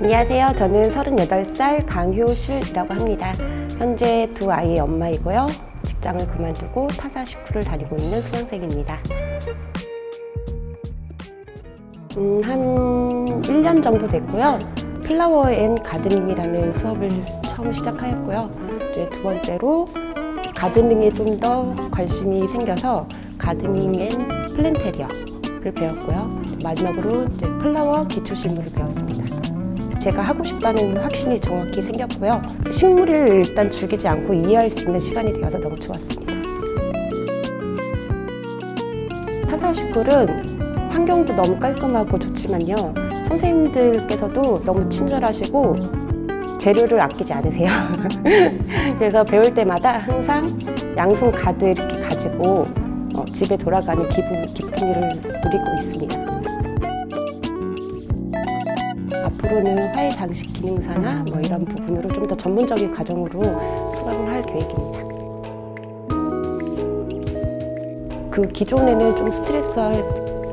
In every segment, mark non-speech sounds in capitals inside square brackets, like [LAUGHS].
안녕하세요. 저는 38살 강효실이라고 합니다. 현재 두 아이의 엄마이고요. 직장을 그만두고 타사 식구를 다니고 있는 수강생입니다. 음, 한 1년 정도 됐고요. 플라워 앤 가드닝이라는 수업을 처음 시작하였고요. 이제 두 번째로 가드닝에 좀 더 관심이 생겨서 가드닝 앤 플랜테리어를 배웠고요. 마지막으로 이제 플라워 기초식물을 배웠습니다. 제가 하고 싶다는 확신이 정확히 생겼고요. 식물을 일단 죽이지 않고 이해할 수 있는 시간이 되어서 너무 좋았습니다. 타사식물은 환경도 너무 깔끔하고 좋지만요. 선생님들께서도 너무 친절하시고 재료를 아끼지 않으세요. [LAUGHS] 그래서 배울 때마다 항상 양손 가득 이렇게 가지고 어, 집에 돌아가는 기분 일을 누리고 있습니다. 앞으로는 화해 장식 기능사나 뭐 이런 부분으로 좀 더 전문적인 과정으로 수강을 할 계획입니다. 그 기존에는 좀 스트레스와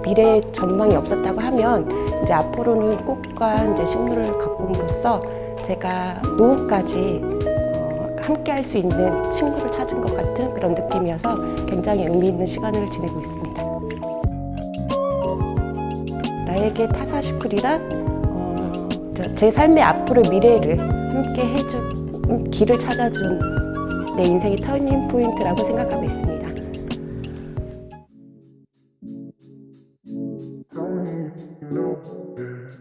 미래 전망이 없었다고 하면 이제 앞으로는 꽃과 이제 식물을 가꿈으로써 제가 노후까지 어, 함께 할 수 있는 친구를 찾은 것 같은 그런 느낌이어서 굉장히 의미 있는 시간을 지내고 있습니다. 나에게 타사슈클이란 어, 저- 제 삶의 앞으로 미래를 함께 해준 길을 찾아준 내 인생의 터닝 포인트라고 생각하고 있습니다. know it.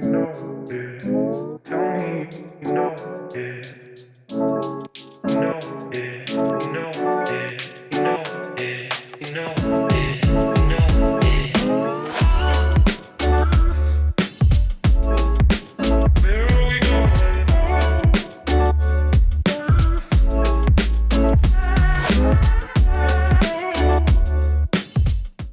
You know it. Tell me you know it.